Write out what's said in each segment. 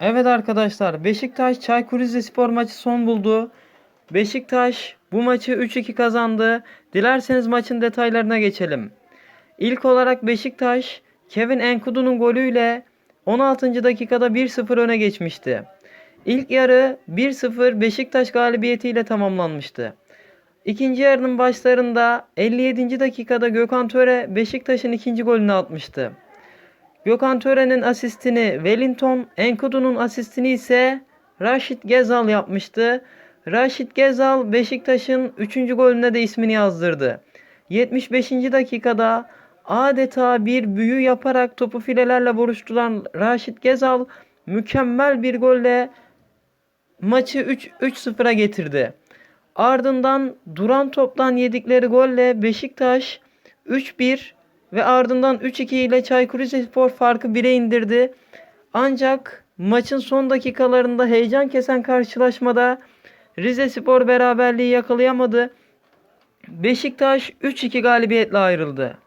Evet arkadaşlar Beşiktaş Çaykur Rizespor maçı son buldu. Beşiktaş bu maçı 3-2 kazandı. Dilerseniz maçın detaylarına geçelim. İlk olarak Beşiktaş Kevin Enkudu'nun golüyle 16. dakikada 1-0 öne geçmişti. İlk yarı 1-0 Beşiktaş galibiyetiyle tamamlanmıştı. İkinci yarının başlarında 57. dakikada Gökhan Töre Beşiktaş'ın ikinci golünü atmıştı. Gökhan Töre'nin asistini Wellington, Enkudu'nun asistini ise Raşit Gezal yapmıştı. Raşit Gezal Beşiktaş'ın 3. golüne de ismini yazdırdı. 75. dakikada adeta bir büyü yaparak topu filelerle buruşturan Raşit Gezal mükemmel bir golle maçı 3 3-0'a getirdi. Ardından duran toptan yedikleri golle Beşiktaş 3-1 ve ardından 3-2 ile Çaykur Rizespor farkı 1'e indirdi. Ancak maçın son dakikalarında heyecan kesen karşılaşmada Rizespor beraberliği yakalayamadı. Beşiktaş 3-2 galibiyetle ayrıldı.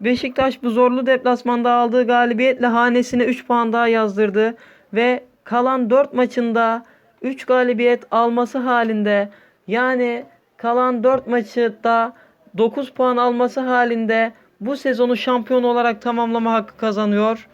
Beşiktaş bu zorlu deplasmanda aldığı galibiyetle hanesine 3 puan daha yazdırdı ve kalan 4 maçında 3 galibiyet alması halinde yani kalan 4 maçı da 9 puan alması halinde bu sezonu şampiyon olarak tamamlama hakkı kazanıyor.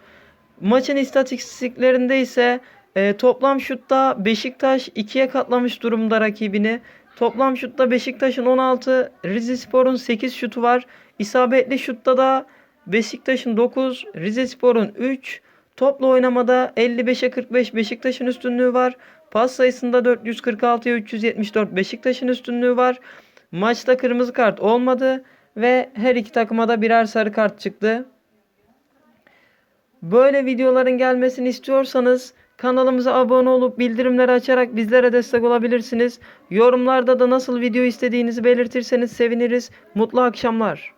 Maçın istatistiklerinde ise e, toplam şutta Beşiktaş 2'ye katlamış durumda rakibini. Toplam şutta Beşiktaş'ın 16, Rizespor'un 8 şutu var. İsabetli şutta da Beşiktaş'ın 9, Rizespor'un 3. Topla oynamada 55'e 45 Beşiktaş'ın üstünlüğü var. Pas sayısında 446'ya 374 Beşiktaş'ın üstünlüğü var. Maçta kırmızı kart olmadı ve her iki takıma da birer sarı kart çıktı. Böyle videoların gelmesini istiyorsanız kanalımıza abone olup bildirimleri açarak bizlere destek olabilirsiniz. Yorumlarda da nasıl video istediğinizi belirtirseniz seviniriz. Mutlu akşamlar.